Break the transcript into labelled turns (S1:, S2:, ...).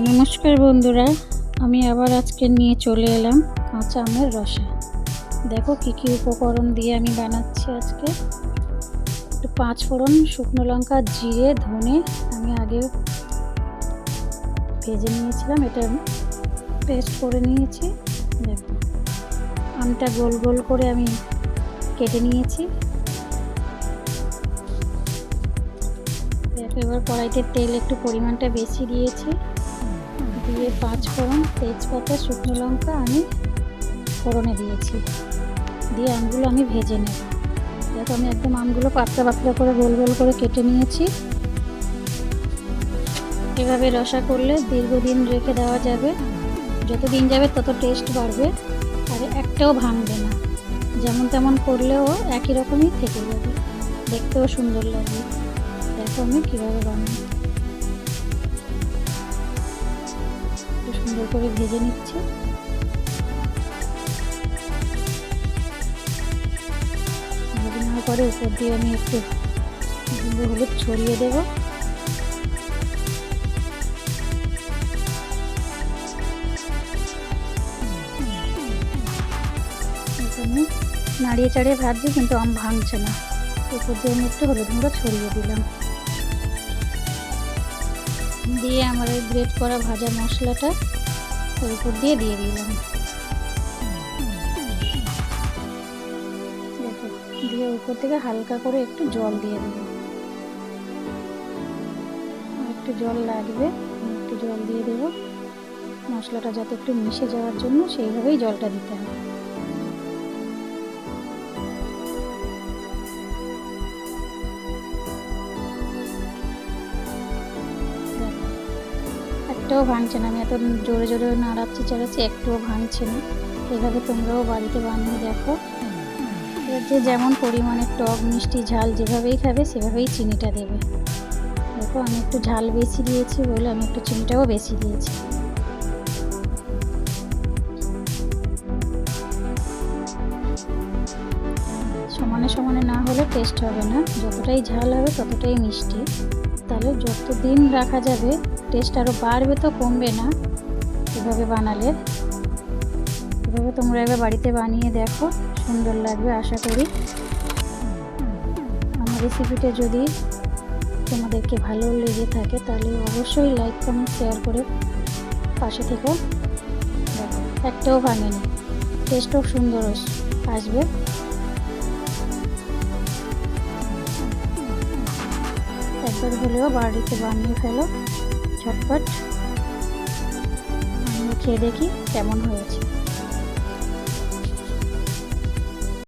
S1: নমস্কার বন্ধুরা, আমি আবার আজকে নিয়ে চলে এলাম কাঁচা আমের রসা। দেখো কী কী উপকরণ দিয়ে আমি বানাচ্ছি আজকে। একটু পাঁচ ফোড়ন শুকনো লঙ্কা, জিরে, ধনে আমি আগে ভেজে নিয়েছিলাম, এটা পেস্ট করে নিয়েছি। দেখো, আমটা গোল গোল করে আমি কেটে নিয়েছি। এবার কড়াইতে তেল একটু পরিমাণটা বেশি দিয়েছি। দিয়ে পাঁচ ফোড়ন তেজপাতা, শুকনো লঙ্কা আমি ফোড়নে দিয়েছি। দিয়ে আমগুলো আমি ভেজে নেব। দেখো, আমি একদম আমগুলো পাতলা পাতলা করে গোল গোল করে কেটে নিয়েছি। এভাবে রসা করলে দীর্ঘদিন রেখে দেওয়া যাবে। যত দিন যাবে তত টেস্ট বাড়বে, আর একটাও ভাঙবে না। যেমন তেমন করলেও একই রকমই থেকে যাবে। দেখতেও সুন্দর লাগবে। দেখো আমি কীভাবে বানাই সুন্দর করে ভেজে নিচ্ছি। পরে উপর দিয়ে আমি একটু হলুদ ছড়িয়ে দেবো। নাড়িয়ে চাড়িয়ে ভাজছি, কিন্তু আম ভাঙছে না। উপর দিয়ে আমি একটু হলুদ গুঁড়ো ছড়িয়ে দিলাম। দিয়ে আমার এই গ্রেট করা ভাজা মশলাটা ওর উপর দিয়ে দিয়ে দিলাম। দেখো, দিয়ে উপর থেকে হালকা করে একটু জল দিয়ে দেবো। একটু জল লাগবে একটু জল দিয়ে দেবো। মশলাটা যাতে একটু মিশে যাওয়ার জন্য সেইভাবেই জলটা দিতে হবে। একটাও ভাঙছে না। আমি এত জোরে জোরে নাড়াচ্ছি, চাড়াচ্ছি, একটুও ভাঙছে না। এভাবে তোমরাও বাড়িতে বানিয়ে দেখো। এবার যে যেমন পরিমাণে টক, মিষ্টি, ঝাল যেভাবেই খাবে, সেভাবেই চিনিটা দেবে। দেখো, আমি একটু ঝাল বেশি দিয়েছি বলে আমি একটু চিনিটাও বেশি দিয়েছি। সমানে সমানে না হলে টেস্ট হবে না। যতটাই ঝাল হবে ততটাই মিষ্টি। তাহলে যত দিন রাখা যাবে টেস্ট আরও বাড়বে তো কমবে না। এভাবে বানালে। এভাবে তোমরা এবার বাড়িতে বানিয়ে দেখো, সুন্দর লাগবে আশা করি। আমার রেসিপিটা যদি তোমাদেরকে ভালো লেগে থাকে, তাহলে অবশ্যই লাইক কমেন্ট শেয়ার করে পাশে থেকে। দেখো, একটাও ভাঙেনি টেস্টও সুন্দর আসবে। একবার হলেও বাড়িতে বানিয়ে ফেলো ঝটপট। খেয়ে দেখি কেমন হয়েছে।